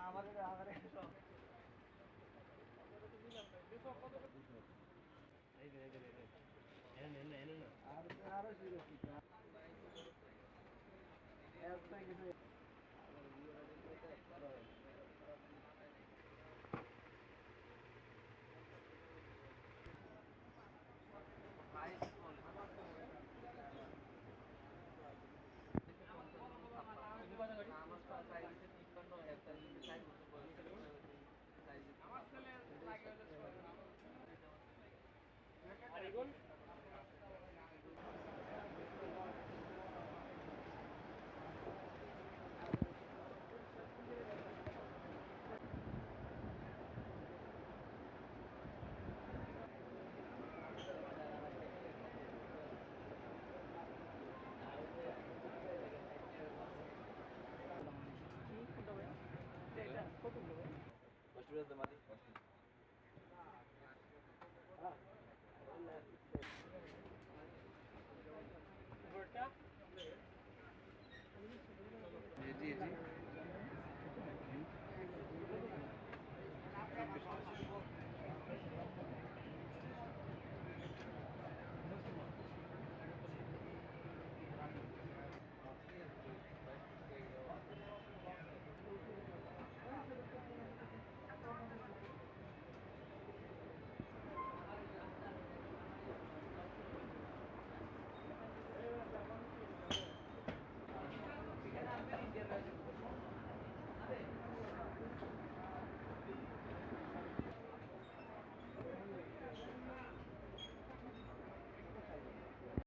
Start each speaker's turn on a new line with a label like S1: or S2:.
S1: আমাদের কত